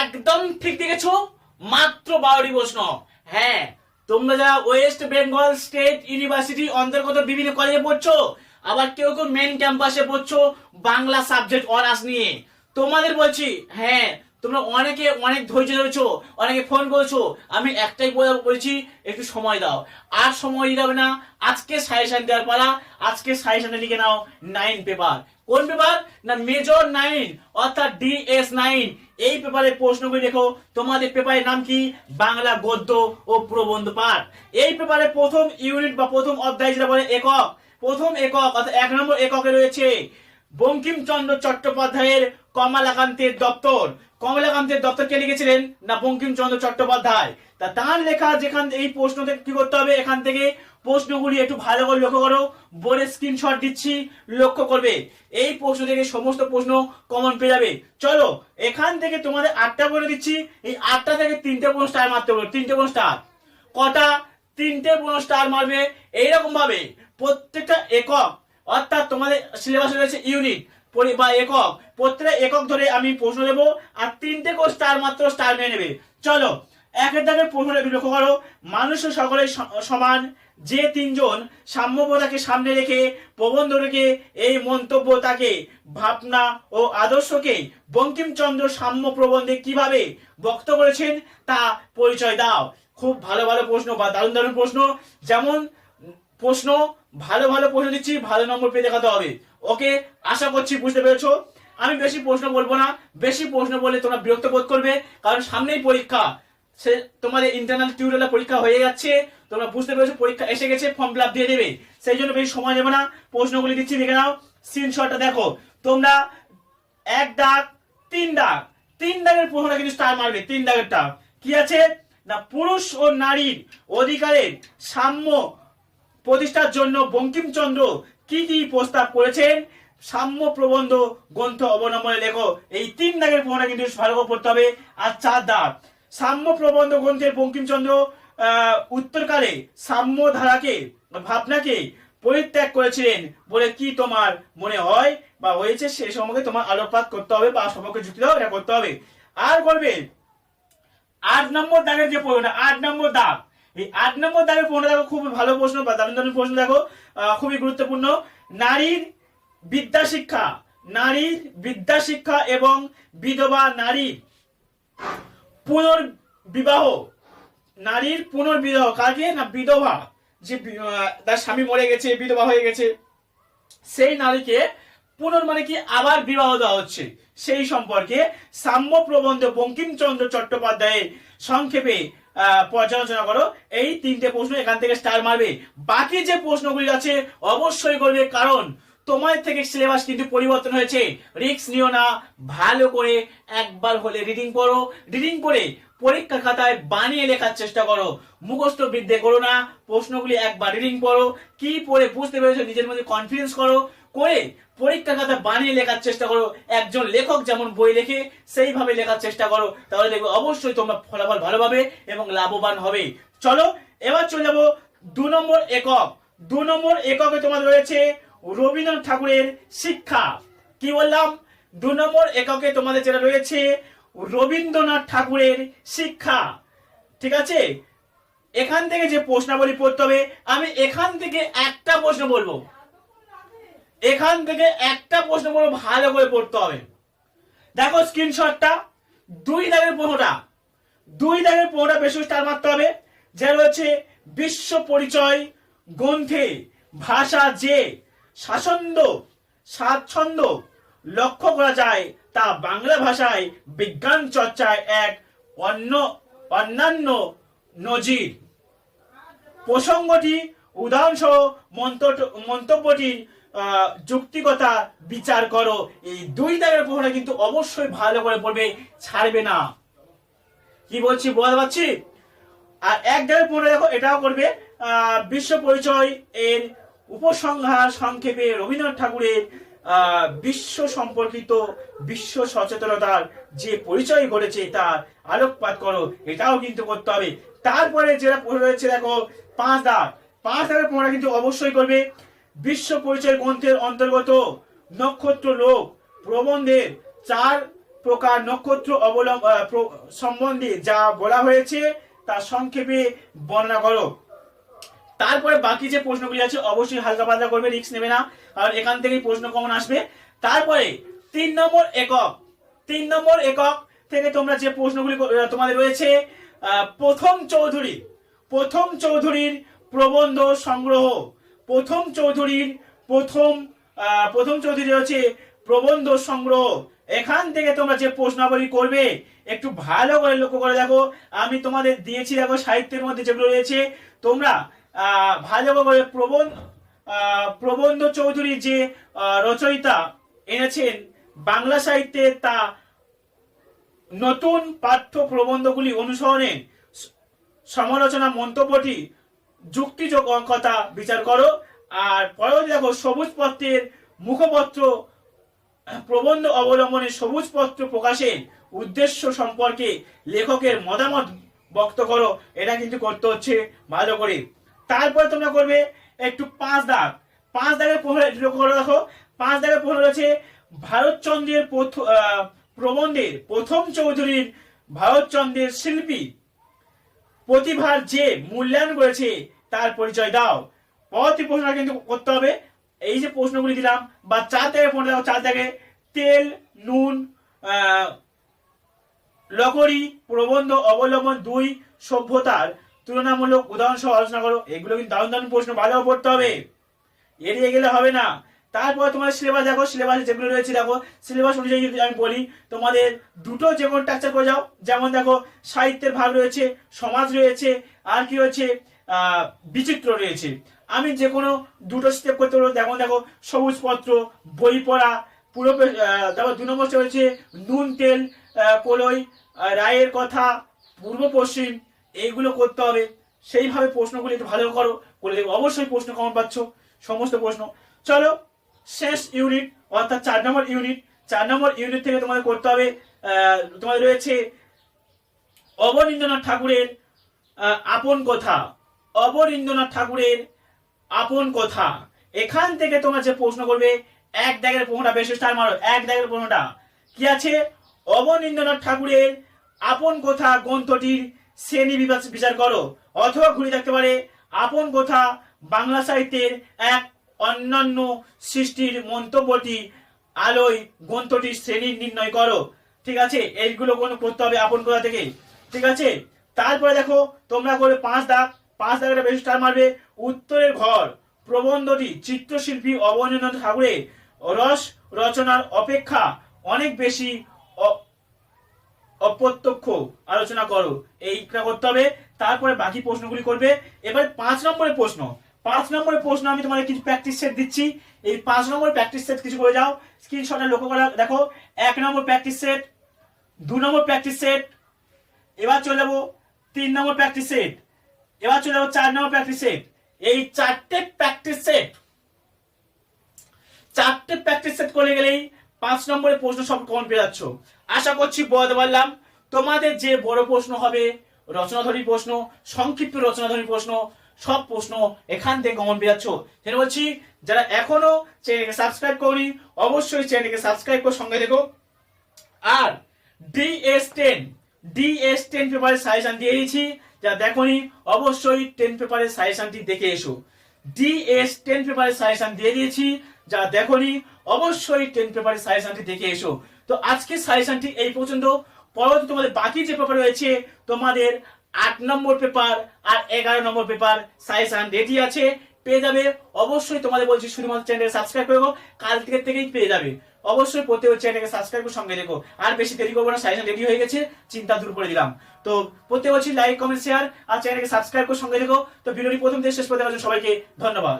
একদম ঠিক দেখেছ? মাত্র বারোটি প্রশ্ন। হ্যাঁ তোমরা যারা ওয়েস্ট বেঙ্গল স্টেট ইউনিভার্সিটি অন্তর্গত বিভিন্ন কলেজে পড়ছো, আবার কেউ কেউ মেন ক্যাম্পাসে পড়ছো, বাংলা সাবজেক্ট অনার্স নিয়ে, তোমাদের বলছি হ্যাঁ তোমরা অনেকে অনেক ধৈর্য ধরেছো, অনেকে ফোন করেছ, আমি একটাই বলে- বলছি, একটু সময় দাও। আর সময় দিতে হবে না, আজকে সাজেশন দেওয়ার পালা, আজকে সাজেশনে লিখে নাও নাইন পেপার কোন পেপার না মেজর নাইন অর্থাৎ ডিএস নাইন এই পেপারের প্রশ্নগুলি দেখো তোমাদের পেপারের নাম কি? বাংলা গদ্য ও প্রবন্ধ পাঠ। এই পেপারে প্রথম ইউনিট বা প্রথম অধ্যায় যেটা বলে একক, প্রথম একক, অর্থাৎ এক নম্বর এককে রয়েছে বঙ্কিমচন্দ্র চট্টোপাধ্যায়ের কমলাকান্তের দপ্তর। কমলাকান্তের দপ্তর কে লিখেছিলেন? না, বঙ্কিমচন্দ্র চট্টোপাধ্যায়। তা তার লেখা যেখান এই প্রশ্ন থেকে কি করতে হবে? এখান থেকে প্রশ্নগুলি একটু ভালো করে লক্ষ্য করো। বোর্ডে স্ক্রিনশট দিচ্ছি, লক্ষ্য করবে। এই প্রশ্ন থেকে সমস্ত প্রশ্ন কমন পেয়ে যাবে। চলো, এখান থেকে তোমাদের আটটা করে দিচ্ছি। এই আটটা থেকে তিনটে প্রশ্ন স্টার মারতে হবে। তিনটে প্রশ্ন স্টার কটা? তিনটে প্রশ্ন স্টার মারবে। এইরকম ভাবে প্রত্যেকটা একক, অর্থাৎ তোমাদের সিলেবাসে রয়েছে ইউনিট পরি- বা একক। প্রত্যেকটা একক ধরে আমি প্রশ্ন দেবো, আর তিনটে করে স্টার মাত্র স্টার নিয়ে নেবে। চলো, একের দাগে প্রশ্ন লক্ষ্য করো। মানুষ ও সকলের সমান, যে তিনজন সাম্যবতাকে সামনে রেখে প্রবন্ধ রেখে এই মন্তব্য তাকে, ভাবনা ও আদর্শকে বঙ্কিমচন্দ্র সাম্য প্রবন্ধে কীভাবে ব্যক্ত করেছেন তা পরিচয় দাও। খুব ভালো ভালো প্রশ্ন বা দারুণ দারুণ প্রশ্ন। যেমন প্রশ্ন, ভালো ভালো প্রশ্ন দিচ্ছি, ভালো নম্বর পেয়ে দেখাতে হবে। ওকে, আশা করছি বুঝতে পেরেছ? আমি বেশি প্রশ্ন বলব না, বেশি প্রশ্ন বললে তোমরা বিরক্ত বোধ করবে, কারণ সামনেই পরীক্ষা। সে, তোমাদের ইন্টারনাল টিউটোরিয়াল পরীক্ষা হয়ে যাচ্ছে, তোমরা বুঝতে পেরেছ, পরীক্ষা এসে গেছে ফর্ম ফিল দিয়ে দেবে। সেই জন্য বেশি সময় নেবে না, প্রশ্নগুলি দিচ্ছি, দেখে নাও স্ক্রিনশটটা দেখো। তোমরা এক দাগ, তিন দাগ, তিন দাগের প্রশ্নটা কিন্তু স্টার মারবে, তিন দাগেরটা। কি আছে? না, পুরুষ ও নারীর অধিকারের সাম্য প্রতিষ্ঠার জন্য বঙ্কিমচন্দ্র কি কি প্রস্তাব করেছেন? সাম্য প্রবন্ধ গ্রন্থ অবলম্বনে লেখো। এই তিন দাগের প্রশ্নটা কিন্তু ভালো করে পড়তে হবে। আর চার দাগ। সাম্য প্রবন্ধ গ্রন্থের বঙ্কিমচন্দ্র উত্তরকালে সাম্য ধারাকে, ভাবনাকে পরিত্যাগ করেছিলেন বলে কি তোমার মনে হয়? বা হয়েছে সে সম্পর্কে তোমার আলোকপাত করতে হবে বা সম্পর্কে যুক্তি দাও, এটা করতে হবে। আর করবে। আট নম্বর দাগের যে প্রশ্নটা আট নম্বর দাগ। এই আট নম্বর দাগের প্রশ্ন দেখো খুব ভালো প্রশ্ন বা দারুণ দারুণ প্রশ্ন দেখো খুবই গুরুত্বপূর্ণ। নারীর বিদ্যা শিক্ষা নারীর বিদ্যা শিক্ষা এবং বিধবা নারীর পুনর্বিবাহ নারীর পুনর্বিবাহ, কাকে? না বিধবা, যে তার স্বামী মরে গেছে, বিধবা হয়ে গেছে, সেই নারীকে পুনর মানে কি আবার বিবাহ দেওয়া হচ্ছে। সেই সম্পর্কে সাম্য প্রবন্ধ বঙ্কিমচন্দ্র চট্টোপাধ্যায়ের সংক্ষেপে পর্যালোচনা করো। এই তিনটে প্রশ্ন এখান থেকে স্টার মারবে। বাকি যে প্রশ্নগুলি আছে, অবশ্যই করবে। কারণ তোমার থেকে সিলেবাস কিন্তু পরিবর্তন হয়েছে। রিক্স নিও না, ভালো করে একবার হলে রিডিং পড়ো। রিডিং করে পরীক্ষা খাতায় বানিয়ে লেখার চেষ্টা করো। মুখস্থ বিদ্যে করো না, প্রশ্নগুলি একবার রিডিং পড়ো। কি পড়ে বুঝতে পেরেছ নিজের মধ্যে কনফিডেন্স করো। করে পরীক্ষা খাতা বানিয়ে লেখার চেষ্টা করো। একজন লেখক যেমন বই লেখে, সেইভাবে লেখার চেষ্টা করো। তাহলে দেখবে অবশ্যই তোমরা ফলাফল ভালো পাবে এবং লাভবান হবে। চলো, এবার চলে যাব দু নম্বর একক। দু নম্বর এককে তোমাদের রয়েছে রবীন্দ্রনাথ ঠাকুরের শিক্ষা। কি বললাম? দু নম্বর এককে তোমাদের যেটা রয়েছে রবীন্দ্রনাথ ঠাকুরের শিক্ষা। ঠিক আছে? এখান থেকে যে প্রশ্নাবলী পড়তে হবে, আমি এখান থেকে একটা প্রশ্ন বলব। এখান থেকে একটা প্রশ্ন বলব, ভালো করে পড়তে হবে। দেখো স্ক্রিনশটটা দুই দাগের প্রশ্নটা। দুই দাগের প্রশ্নটা বেশি স্টার মারতে হবে। যা রয়েছে বিশ্ব পরিচয় গ্রন্থে, ভাষা যে শাসন্দ স্বাচ্ছন্দ লক্ষ্য করা যায় তা বাংলা ভাষায় বিজ্ঞান চর্চায় এক অন্য, অন্যান্য নজির। প্রসঙ্গটি উদাহরণসহ মন্ত- মন্তব্যটির যুক্তিকতা বিচার করো। এই দুই দাগের প্রশ্নটা কিন্তু অবশ্যই ভালো করে পড়বে, ছাড়বে না। কি বলছি বলতে পারছি? আর এক দাগের প্রশ্ন দেখো, এটাও করবে বিশ্ব পরিচয় এর উপসংহার সংক্ষেপে রবীন্দ্রনাথ ঠাকুরের বিশ্ব সম্পর্কিত, বিশ্ব সচেতনতার যে পরিচয় ঘটেছে তার আলোকপাত করো, এটাও কিন্তু করতে হবে। তারপরে যেটা রয়েছে, দেখো, পাঁচ দাগ। পাঁচ দাগের পড়া কিন্তু অবশ্যই করবে। বিশ্ব পরিচয় গ্রন্থের অন্তর্গত নক্ষত্র লোক প্রবন্ধের চার প্রকার নক্ষত্র অবলম্ব সম্বন্ধে যা বলা হয়েছে, তা সংক্ষেপে বর্ণনা করো। তারপরে বাকি যে প্রশ্নগুলি আছে, অবশ্যই হালকা পাতলা করবে, রিস্ক নেবে না। কারণ এখান থেকেই প্রশ্ন কমন আসবে। তারপরে, তিন নম্বর একক। তিন নম্বর একক থেকে তোমরা যে প্রশ্নগুলি তোমাদের রয়েছে প্রথম চৌধুরী, প্রথম চৌধুরীর প্রবন্ধ সংগ্রহ। প্রথম চৌধুরীর প্রথম প্রথম চৌধুরী হচ্ছে প্রবন্ধ সংগ্রহ। এখান থেকে তোমরা যে প্রশ্নাবলী করবে, একটু ভালো করে লক্ষ্য করে দেখো। আমি তোমাদের দিয়েছি, দেখো, সাহিত্যের মধ্যে যেগুলো রয়েছে। তোমরা আহ, ভালো করে প্রবন্ধ প্রবন্ধ চৌধুরী যে রচয়িতা এনেছেন বাংলা সাহিত্যে তা নতুন পাঠ্য প্রবন্ধগুলি অনুসরণে সমালোচনা মন্তব্যটি যুক্তিযোগ্যতা বিচার করো আর পরবর্তী দেখো সবুজ পত্রের মুখপত্র প্রবন্ধ অবলম্বনে সবুজ পত্র প্রকাশের উদ্দেশ্য সম্পর্কে লেখকের মতামত ব্যক্ত করো এটা কিন্তু করতে হচ্ছে ভালো করে। তারপরে তোমরা করবে একটু পাঁচ দাগ। পাঁচ দাগের একটু লক্ষ্য করে দেখো। পাঁচ দাগের প্রশ্ন রয়েছে ভারতচন্দ্রের প্রবন্ধের প্রথম চৌধুরীর ভারতচন্দ্রের শিল্পী। প্রতিভার যে মূল্যায়ন করেছে তার পরিচয় দাও। পরবর্তী প্রশ্ন কিন্তু করতে হবে। এই যে প্রশ্নগুলি দিলাম, বা চার থেকে পনেরো দেখো, চার থেকে তেল, নুন লকড়ি, প্রবন্ধ, অবলম্বন, দুই, সভ্যতার তুলনামূলক উদাহরণ সহ আলোচনা করো। এগুলো কিন্তু দারুণ দারুণ প্রশ্ন ভালো পড়তে হবে। এড়িয়ে গেলে হবে না। তারপর তোমার সিলেবাস দেখো সিলেবাস যেগুলো রয়েছে দেখো সিলেবাস অনুযায়ী যদি আমি বলি, তোমাদের দুটো যে কোনো টাকচার করে যাও। যেমন দেখো, সাহিত্যের ভাগ রয়েছে, সমাজ রয়েছে, আর কি রয়েছে বিচিত্র রয়েছে। আমি যে কোনো দুটো স্টেপ করতে পারব। যেমন দেখো, সবুজ পত্র, বই পড়া, পুরো তারপর দু নম্বর হচ্ছে নুন, তেল কলই রায়ের কথা, পূর্ব পশ্চিম এইগুলো করতে হবে। সেইভাবে প্রশ্নগুলি একটু ভালো করো, করে দেখো। অবশ্যই প্রশ্ন কমন পাচ্ছ, সমস্ত প্রশ্ন। চলো, শেষ ইউনিট অর্থাৎ চার নম্বর ইউনিট চার নম্বর ইউনিট থেকে তোমাদের করতে হবে তোমাদের রয়েছে অবনীন্দ্রনাথ ঠাকুরের আপন কথা। অবনীন্দ্রনাথ ঠাকুরের আপন কথা। এখান থেকে তোমার যে প্রশ্ন করবে, এক দাগের প্রশ্নটা বেশি স্টার মারো, এক দাগের প্রশ্নটা। কি আছে? অবনীন্দ্রনাথ ঠাকুরের আপন কথা গ্রন্থটির শ্রেণি বিচার করো। অথবা ঘুরে থাকতে পারে, আপন কথা বাংলা সাহিত্যের এক অন্যান্য সৃষ্টির মন্তব্যটি আলোয় গ্রন্থটির শ্রেণি নির্ণয় করো। ঠিক আছে? এইগুলো কোনো করতে হবে আপন কথা থেকে। ঠিক আছে? তারপরে দেখো, তোমরা করে পাঁচ দাগ, পাঁচ দাগের বেশি স্টার মারবে। উত্তরের ঘর, প্রবন্ধটি, চিত্রশিল্পী অবনীন্দ্রনাথ ঠাকুরের রস রচনার অপেক্ষা অনেক বেশি অপ্রত্যক্ষ আলোচনা করো। এইটা করতে হবে, তারপরে বাকি প্রশ্নগুলি করবে। এবার পাঁচ নম্বরের প্রশ্ন। পাঁচ নম্বরের প্রশ্ন আমি তোমাদের কিছু প্র্যাকটিস সেট দিচ্ছি। এই পাঁচ নম্বর প্র্যাকটিস সেট কিছু করে যাও। স্ক্রিনশটে লক্ষ্য করে দেখো, এক নম্বর প্র্যাকটিস সেট দু নম্বর প্র্যাকটিস সেট এবার চলে যাব তিন নম্বর প্র্যাকটিস সেট এবার চলে যাব চার নম্বর প্র্যাকটিস সেট এই চারটে প্র্যাকটিস সেট চারটে প্র্যাকটিস সেট করে গেলেই পাঁচ নম্বরের প্রশ্ন সব কমন পেয়ে যাচ্ছ। আশা করছি বলতে পারলাম। তোমাদের যে বড় প্রশ্ন হবে, রচনাধরী প্রশ্ন, সংক্ষিপ্ত রচনাধরী প্রশ্ন, সব প্রশ্ন এখান থেকে কমন পেয়ে যাচ্ছ। বলছি, যারা এখনও চ্যানেলকে সাবস্ক্রাইব করি অবশ্যই চ্যানেলকে সাবস্ক্রাইব করে সঙ্গে দেখো আর ডিএস টেন ডিএস টেন পেপারের সাজেশন দিয়ে দিয়েছি, যা দেখোনি, অবশ্যই টেন পেপারের সাজেশনটি দেখে এসো। ডিএস টেন পেপারের সাজেশন দিয়ে দিয়েছি, যা দেখোনি, অবশ্যই টেন পেপারের সাজেশনটি দেখে এসো। তো আজকের সাজেশনটি এই পর্যন্ত। পরবর্তী তোমাদের বাকি যে পেপার রয়েছে, তোমাদের আট নম্বর পেপার আর এগারো নম্বর পেপার সাজেশন রেডি আছে, পেয়ে যাবে। অবশ্যই তোমাদের বলছি শুধুমাত্র চ্যানেলকে সাবস্ক্রাইব করে রাখো। কাল থেকে থেকেই পেয়ে যাবে। অবশ্যই প্রত্যেক চ্যানেলকে সাবস্ক্রাইব করে সঙ্গে দেখো আর বেশি দেরি করব না সাজেশন রেডি হয়ে গেছে, চিন্তা দূর করে দিলাম। তো প্রত্যেক বলছি লাইক কমেন্ট শেয়ার আর চ্যানেলকে সাবস্ক্রাইব করে সঙ্গে দেখো তো ভিডিওটি প্রথম থেকে শেষ পর্যন্ত সবাইকে ধন্যবাদ।